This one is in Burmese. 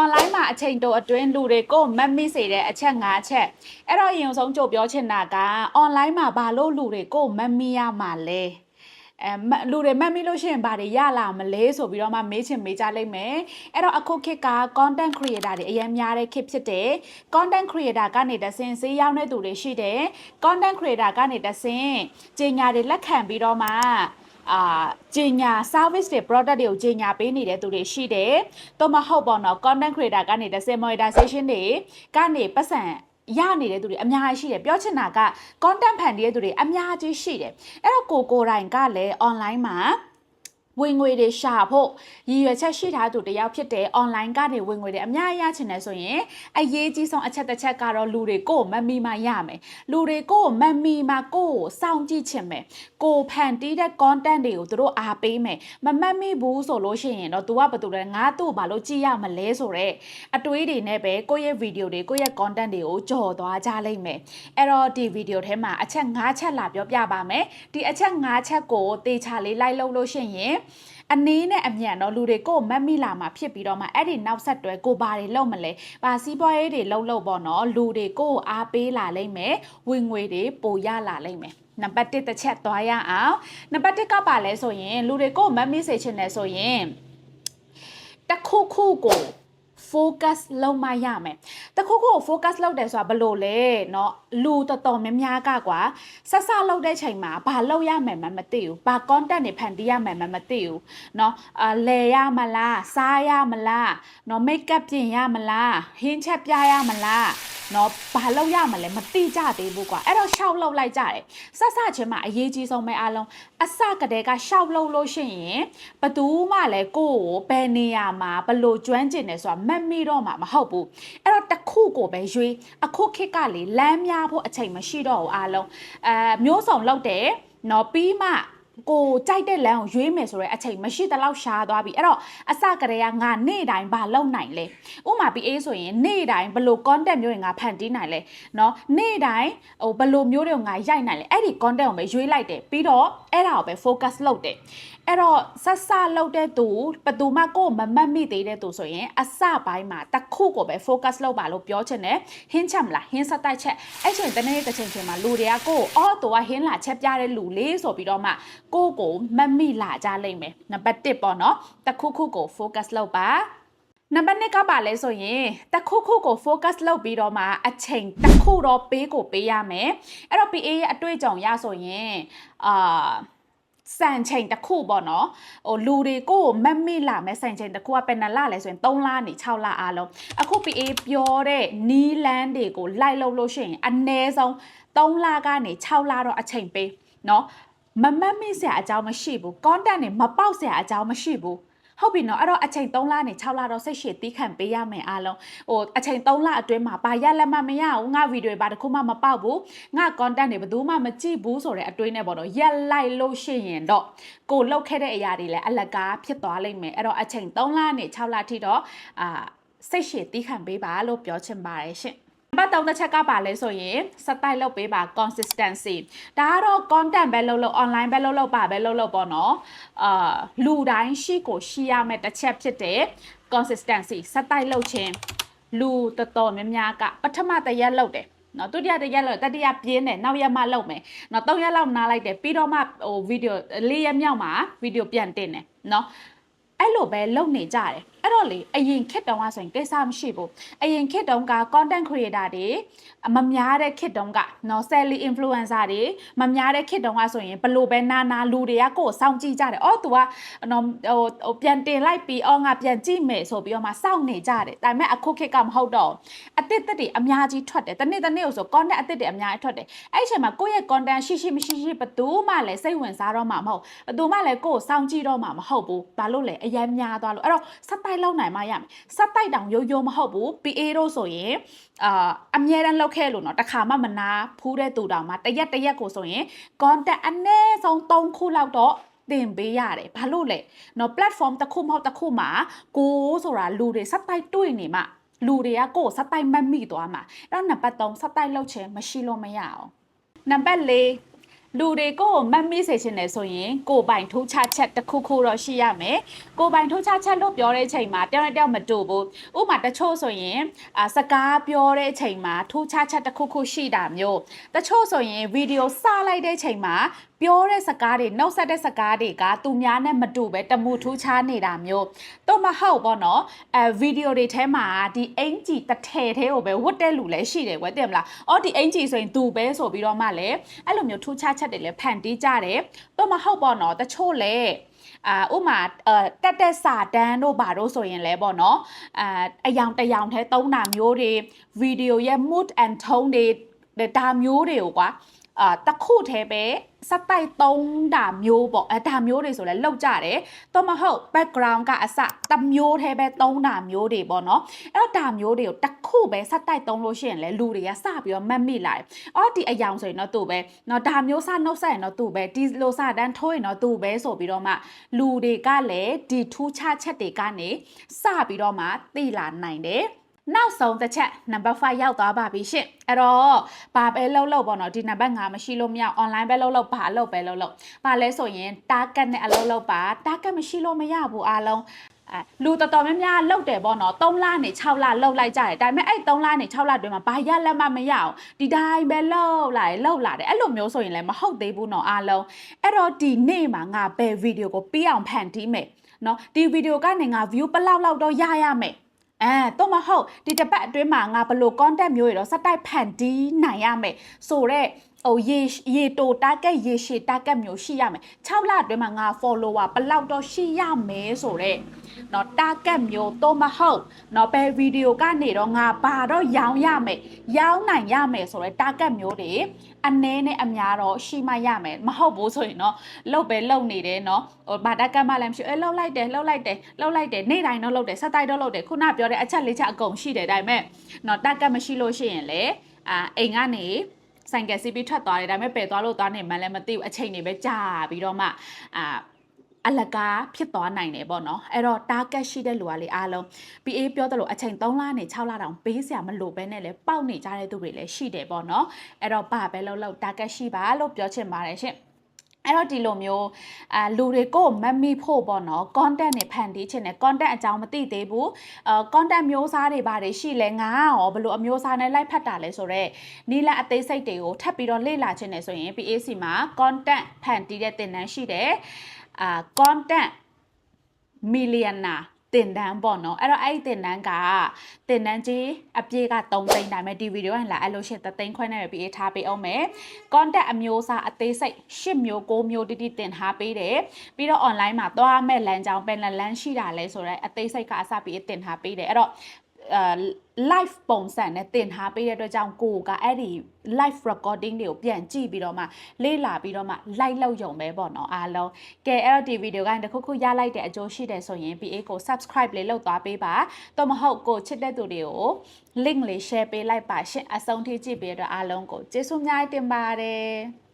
online မှာအချိန်တိုအတွင်းလူတွေကိုမတ်မိစေတဲ့အချက်၅ချက်အဲ့တော့အရင်ဆုံးကြိုပြောချင်တာက online မှာဘာလို့လူတွေကိုမတ်မိရမှာလဲအဲမလူတွေမတ်မိလို့ရှိရင်ဘာတွေရလာမလဲဆိုပြီးတော့မှမေးချင်မေးကြလိမ့်မယ်အဲ့တော့အခုခေတ်က content creator တွေအများများတဲ့ခေတ်ဖြစ်တယ် content creator ကနေတဆင်ဈေးရောက်တဲ့သူတွေရှိတယ် content creator ကနေတဆင်ကြေညာတွေလက်ခံပြီးတော့မှ အာဂျင်ညာ service တွေ product တွေကိုဂျင်ညာပေးနေတဲ့သူတွေရှိတယ်။တော့မဟုတ်ပေါ့နော် content creator ကနေတစ်စင် monetization တွေကနေပတ်စံရနေတဲ့သူတွေအများကြီးရှိတယ်ပြောချင်တာက content ဖန်တီးတဲ့သူတွေအများကြီးရှိတယ်အဲ့တော့ကိုကိုတိုင်ကလည်း online မှာ ဝင်ငွေတွေရှာဖို့ရည်ရွယ်ချက်ရှိထားသူတယောက်ဖြစ်တဲ့ online ကနေဝင်ငွေတွေအများကြီးရချင်တယ်ဆိုရင်အရေးကြီးဆုံးအချက်တစ်ချက်ကတော့လူတွေကိုမမီမှရမယ်လူတွေကိုမမီမှကိုကိုစောင့်ကြည့်ချင်မယ်ကိုဖန်တီးတဲ့ content တွေကိုသူတို့အားပေးမယ်မမတ်မိဘူးဆိုလို့ရှိရင်တော့ तू ကဘာတူလဲငါသူ့ကိုဘာလို့ကြည့်ရမလဲဆိုတော့အတွေးတွေနဲ့ပဲကိုယ့်ရဲ့ video တွေကိုယ့်ရဲ့ content တွေကိုကြော်သွားကြလိမ့်မယ်အဲ့တော့ဒီ video ထဲမှာအချက်၅ချက်လာပြောပြပါမယ်ဒီအချက်၅ချက်ကိုတေချာလေးလိုက်လုပ်လို့ရှိရင်အနည်းနဲ့အမြန်တော့လူတွေကိုမတ်မိလာမှာဖြစ်ပြီးတော့မှအဲ့ဒီနောက်ဆက်တွဲကိုဘာတွေလုပ်မလဲ။ဘာစီးပွားရေးတွေလုပ်လို့ပေါ့နော်လူတွေကိုအားပေးလာလိမ့်မယ်။ဝင်ငွေတွေပိုရလာလိမ့်မယ်။နံပါတ်1တစ်ချက်သွားရအောင်။နံပါတ်1ကပါလဲဆိုရင်လူတွေကိုမတ်မိစေချင်တယ်ဆိုရင်တစ်ခုခုကို focus လုပ်မှရမယ်။တခုခုကို focus လုပ်တယ်ဆိုတာဘယ်လိုလဲเนาะလူတော်တော်များများကကွာဆက်စလုပ်တဲ့ချိန်မှာဘာလုပ်ရမယ်မှမသိဘူး။ဘာ content တွေဖန်တီးရမယ်မှမသိဘူး။เนาะအာလဲရမလား၊စားရမလား၊เนาะ makeup ပြင်ရမလား၊ဟင်းချက်ပြရမလား။နော်ဘာလုပ်ရမလဲမတိကြသေးဘူးကွာအဲ့တော့ရှောက်လောက်လိုက်ကြတယ်ဆက်စချင်းမှာအရေးကြီးဆုံးပဲအားလုံးအစကတည်းကရှောက်လောက်လို့ရှိရင်ဘသူမှလည်းကိုယ့်ကိုဘယ်နေရာမှာဘလို့ကျွမ်းကျင်နေဆိုတာ မတ်မိတော့မှာမဟုတ်ဘူးအဲ့တော့တခုကိုပဲရွေးအခုခေတ်ကလေလမ်းများဖို့အချိန်မရှိတော့ဘူးအားလုံးအဲမျိုးစုံလောက်တယ်နော်ပြီးမှ ကိုကြိုက်တဲ့လမ်းကိုရွေးမယ်ဆိုရဲအချိန်မရှိတလောက်ရှားသွားပြီအဲ့တော့အစကတည်းကငါနေ့တိုင်းဘာလုပ်နိုင်လဲဥမာ PA ဆိုရင်နေ့တိုင်းဘလို့ content မျိုးတွေငါဖန်တီးနိုင်လဲเนาะနေ့တိုင်းဟိုဘလို့မျိုးတွေကိုငါရိုက်နိုင်လဲအဲ့ဒီ content ကိုပဲရွေးလိုက်တယ်ပြီးတော့အဲ့ဒါကိုပဲ focus လုပ်တယ်အဲ့တော့ဆက်စလုပ်တဲ့သူဘသူမှကိုယ်မမတ်မိသေးတဲ့သူဆိုရင်အစပိုင်းမှာတစ်ခုကိုပဲ focus လုပ်ပါလို့ပြောချင်တယ်ဟင်းချက်မလားဟင်းဆက်တိုက်ချက်အဲ့ချိန်တနေ့တစ်ချိန်ချိန်မှာလူတွေကကိုယ်အော်သူကဟင်းလာချက်ပြတဲ့လူလေးဆိုပြီးတော့မှ ကိုကိုမမိလာကြလိမ့်မယ်နံပါတ်1ပေါ့နော်တခုခုကို focus လုပ်ပါနံပါတ်2ကပါလဲဆိုရင်တခုခုကို focus လုပ်ပြီးတော့မှအချိန်တခုတော့ပေးကိုပေးရမယ်အဲ့တော့ PA ရဲ့အတွေ့အကြုံရဆိုရင်အာစံချိန်တစ်ခုပေါ့နော်ဟိုလူတွေကိုမမေ့လာမဲ့စံချိန်တစ်ခုကပယ်နလလဲဆိုရင်3လနေ6လအားလုံးအခု PA ပြောတဲ့နီးလန်းတွေကိုလိုက်လုပ်လို့ရှိရင်အ ਨੇ ဆုံး3လကနေ6လတော့အချိန်ပေးနော် မမတ်မိစရာအကြောင်းမရှိဘူး content တွေမပေါက်စရာအကြောင်းမရှိဘူးဟုတ်ပြီနော်အဲ့တော့အချိန်3လနဲ့6လတော့စိတ်ရှည်တီးခံပေးရမယ်အားလုံးဟိုအချိန်3လအတွင်းမှာဘာရက်လက်မှမရဘူးငါဗီဒီယိုဘာတစ်ခုမှမပေါက်ဘူးငါ content တွေဘယ်သူမှမကြည့်ဘူးဆိုတဲ့အတွေးနဲ့ပေါ့နော်ရက်လိုက်လို့ရှိရင်တော့ကိုလောက်ခဲ့တဲ့အရာတွေလည်းအလကားဖြစ်သွားလိမ့်မယ်အဲ့တော့အချိန်3လနဲ့6လထိတော့အာစိတ်ရှည်တီးခံပေးပါလို့ပြောချင်ပါတယ်ရှင် ပတ်တောင်းတစ်ချက်ကပါလဲဆိုရင်စတိုက်လုပ်ပေးပါ consistency ဒါကတော့ content ပဲလုပ်လို့ online ပဲလုပ်လို့ပါပဲလုပ်လို့ပေါ့နော်အာလူတိုင်းရှိကိုရှိရမယ့်တစ်ချက်ဖြစ်တဲ့ consistency စတိုက်လုပ်ခြင်းလူတော်တော်များများကပထမတစ်ရက်လုပ်တယ်နော်ဒုတိယတစ်ရက်လောက်တတိယပြင်းတယ်နောက်ရက်မှလုပ်မယ်နော်၃ရက်လောက်နားလိုက်တယ်ပြီးတော့မှဟိုဗီဒီယို၄ရက်မြောက်မှာဗီဒီယိုပြန်တင်တယ်နော်အဲ့လိုပဲလုပ်နေကြတယ် အဲ့တော့လေအရင်ခက်တုံးကဆိုရင်ကိစ္စမရှိဘူးအရင်ခက်တုံးက content creator တွေမများတဲ့ခက်တုံးကနော် selly influencer တွေမများတဲ့ခက်တုံးကဆိုရင်ဘလို့ပဲနာနာလူတွေကကိုယ်စောင့်ကြည့်ကြတယ်အော် तू ကနော်ဟိုဟိုပြန်တင်လိုက်ပြီးအော်ငါပြန်ကြည့်မယ်ဆိုပြီးတော့မှစောင့်နေကြတယ်ဒါပေမဲ့အခုခက်ကမဟုတ်တော့အတစ်တစ်တွေအများကြီးထွက်တယ်တနေ့တနေ့ကိုဆို content အတစ်တွေအများကြီးထွက်တယ်အဲ့ဒီအချိန်မှာကိုယ့်ရဲ့ content ရှိရှိမရှိရှိဘသူမှလည်းစိတ်ဝင်စားတော့မှာမဟုတ်ဘသူမှလည်းကိုယ်စောင့်ကြည့်တော့မှာမဟုတ်ဘူးဘာလို့လဲအရင်များသွားလို့အဲ့တော့စက်တိုက်လောက်နိုင်မှရမယ်စက်တိုက်တောင်ရိုးရိုးမဟုတ်ဘူး PA တို့ဆိုရင်အာအမြဲတမ်းလောက်ခဲ့လို့နော်တခါမှမနာဖူးတဲ့သူတောင်မှတရက်တရက်ကိုဆိုရင် content အနည်းဆုံး3ခုလောက်တော့တင်ပေးရတယ်ဘာလို့လဲเนาะ platform တစ်ခုမဟုတ်တစ်ခုမှာကိုဆိုတာလူတွေစက်တိုက်တွေ့နေမှလူတွေကကိုယ်စက်တိုက်မတ်မိသွားမှာအဲ့တော့နံပါတ်3စက်တိုက်လောက်ခြင်းမရှိလို့မရအောင်နံပါတ်4 လူတွေကိုမတ်မိစေချင်တယ်ဆိုရင်ကိုယ်ပိုင်ထိုးချချက်တစ်ခုခုတော့ရှိရမယ်ကိုယ်ပိုင်ထိုးချချက်လို့ပြောတဲ့အချိန်မှာတယောက်နဲ့တယောက်မတူဘူးဥပမာတချို့ဆိုရင်အာစကားပြောတဲ့အချိန်မှာထိုးချချက်တစ်ခုခုရှိတာမျိုးတချို့ဆိုရင်ဗီဒီယိုစလိုက်တဲ့အချိန်မှာ ပြောတဲ့စကားတွေနှုတ်ဆက်တဲ့စကားတွေကသူများနဲ့မတူပဲတမှုထူးခြားနေတာမျိုးတော့မဟုတ်ဘောနော်အဲဗီဒီယိုတွေထဲမှာဒီအင်ဂျီတစ်ထည်သေးကိုပဲဝတ်တဲ့လူလည်းရှိတယ်ကွယ်သိမလားအော်ဒီအင်ဂျီဆိုရင်သူပဲဆိုပြီးတော့မှလည်းအဲ့လိုမျိုးထူးခြားချက်တွေလည်းဖန်တီးကြတယ်တော့မဟုတ်ဘောနော်တချို့လည်းအာဥမာအဲတက်တက်စာတန်းတို့ဘာတို့ဆိုရင်လဲပေါ့နော်အာအယောင်တယောင်ထဲသုံးတာမျိုးတွေဗီဒီယိုရဲ့ mood and tone တွေဒါမျိုးတွေကိုကွာ အာတခုထဲပဲစတိုက်သုံးတာမျိုးပေါ့အဲဒါမျိုးတွေဆိုလဲလောက်ကြတယ်တော့မဟုတ် background ကအစတမျိုးထဲပဲသုံးတာမျိုးတွေပေါ့နော်အဲ့တော့ဒါမျိုးတွေကိုတခုပဲစတိုက်သုံးလို့ရှိရင်လဲလူတွေကစပြီးတော့မတ်မိလာတယ်အော်ဒီအယောင်ဆိုရင်တော့သူ့ပဲနော်ဒါမျိုးစနှုတ်ဆက်ရင်တော့သူ့ပဲဒီလိုစတန်းထိုးရင်တော့သူ့ပဲဆိုပြီးတော့မှလူတွေကလည်းဒီထူးခြားချက်တွေကနေစပြီးတော့မှသိလာနိုင်တယ် နောက်ဆုံးတစ်ချက်နံပါတ်5ရောက်သွားပါပြီရှင်အဲ့တော့ဘာပဲလှုပ်လှုပ်ပေါ့နော်ဒီနံပါတ်5မရှိလို့မရ online ပဲလှုပ်လှုပ်ဘာလှုပ်ပဲလှုပ်လှုပ်ဘာလဲဆိုရင် target နဲ့အလုပ်လှုပ်ပါ target မရှိလို့မရဘူးအားလုံးအဲလူတော်တော်များများလောက်တယ်ပေါ့နော်3လနဲ့6လလောက်လိုက်ကြတယ်ဒါပေမဲ့အဲ့3လနဲ့6လတွင်မှာဘာရလက်မမရအောင်ဒီတိုင်းပဲလောက်လာတယ်လောက်လာတယ်အဲ့လိုမျိုးဆိုရင်လည်းမဟုတ်သေးဘူးနော်အားလုံးအဲ့တော့ဒီနေ့မှာငါဘယ်ဗီဒီယိုကိုပြီးအောင်ဖန်တီးမယ်နော်ဒီဗီဒီယိုကနေငါ view ဘယ်လောက်လောက်တော့ရရမယ် အဲတော့မဟုတ်ဒီတစ်ပတ်အတွင်းမှာငါဘလို့ content မျိုးတွေတော့စက်တိုက်ဖန်တီးနိုင်ရမယ်ဆိုတော့ဟိုရေရေတို target ရေရှည် target မျိုးရှိရမယ်6လအတွင်းမှာငါ follower ဘယ်လောက်တော့ရှိရမယ်ဆိုတော့เนาะ target မျိုးတော့မဟုတ်เนาะဘယ် video ကနေတော့ငါဘာတော့ရောင်းရမယ်ရောင်းနိုင်ရမယ်ဆိုတော့ target မျိုးတွေအနည်းနဲ့အများတော့ရှိမှရမယ်မဟုတ်ဘူးဆိုရင်တော့လုတ်ပဲလုတ်နေတယ်เนาะဟိုဘာ target မှလည်းမရှိအဲလုတ်လိုက်တယ်လုတ်လိုက်တယ်လုတ်လိုက်တယ်နေ့တိုင်းတော့လုတ်တယ်ဆက်တိုက်တော့လုတ်တယ်ခုနပြောတဲ့အချက်လေးချက်အကုန်ရှိတယ်ဒါပေမဲ့เนาะ target မရှိလို့ရှိရင်လေအာအိမ်ကနေ ဆိုင်ကယ်စီးပြီးထွက်သွားတယ်ဒါပေမဲ့ပယ်သွားလို့သွားနေမှလည်းမသိဘူးအချိန်တွေပဲကြာပြီးတော့မှအာအလကားဖြစ်သွားနိုင်တယ်ပေါ့နော်အဲ့တော့ target ရှိတဲ့လူကလေအားလုံး PA ပြောတယ်လို့အချိန်3လနဲ့6လတောင်ပေးစရာမလိုပဲနဲ့လေပေါက်နေကြတဲ့သူတွေလည်းရှိတယ်ပေါ့နော်အဲ့တော့ဘာပဲလုပ်လို့ target ရှိပါလို့ပြောချင်ပါတယ်ရှင် အဲ့တော့ဒီလိုမျိုးအာလူတွေကိုမမိဖို့ပေါ့နော် content တွေဖန်တီးချင်တယ် content အကြောင်းမသိသေးဘူးအာ content မျိုးစားတွေပါတယ်ရှိလဲငါရောဘယ်လိုအမျိုးစားနဲ့လိုက်ဖတ်တာလဲဆိုတော့နီလာအသေးစိတ်တွေကိုထပ်ပြီးတော့လေ့လာချင်တယ်ဆိုရင် PAC မှာ content ဖန်တီးတဲ့သင်တန်းရှိတယ်အာ content millionaire တင်တန်းပေါ့နော်အဲ့တော့အဲ့ဒီတင်တန်းကတင်တန်းကြီးအပြည့်က3သိန်းဒါပေမဲ့ဒီဗီဒီယိုကလာအဲ့လို့ရှိရင်3သိန်းခွဲနဲ့ပဲပြီးထားပေးအောင်မယ် contact အမျိုးအစားအသေးစိတ်10မျိုး9မျိုးတိတိတင်ထားပေးတယ်ပြီးတော့ online မှာသွားမဲ့လမ်းကြောင်းပဲလမ်းရှိတာလဲဆိုတော့အသေးစိတ်ကအစပြီးတင်ထားပေးတယ်အဲ့တော့အာ live ပုံစံနဲ့တင်ထားပေးတဲ့အတွက်ကြောင့်ကိုကအဲ့ဒီ live recording တွေကိုပြန်ကြည့်ပြီးတော့မှလေ့လာပြီးတော့မှ like လုပ်ရုံပဲပေါ့နော်အားလုံးကဲအဲ့တော့ဒီဗီဒီယိုကတခုခုရလိုက်တဲ့အကျိုးရှိတယ်ဆိုရင် PA ကို subscribe လေးလုပ်သွားပေးပါတော့မဟုတ်ကိုချစ်တဲ့သူတွေကို link လေး share ပေးလိုက်ပါရှင့်အဆုံးထိကြည့်ပေးတဲ့အတွက်အားလုံးကိုကျေးဇူးအများကြီးတင်ပါတယ်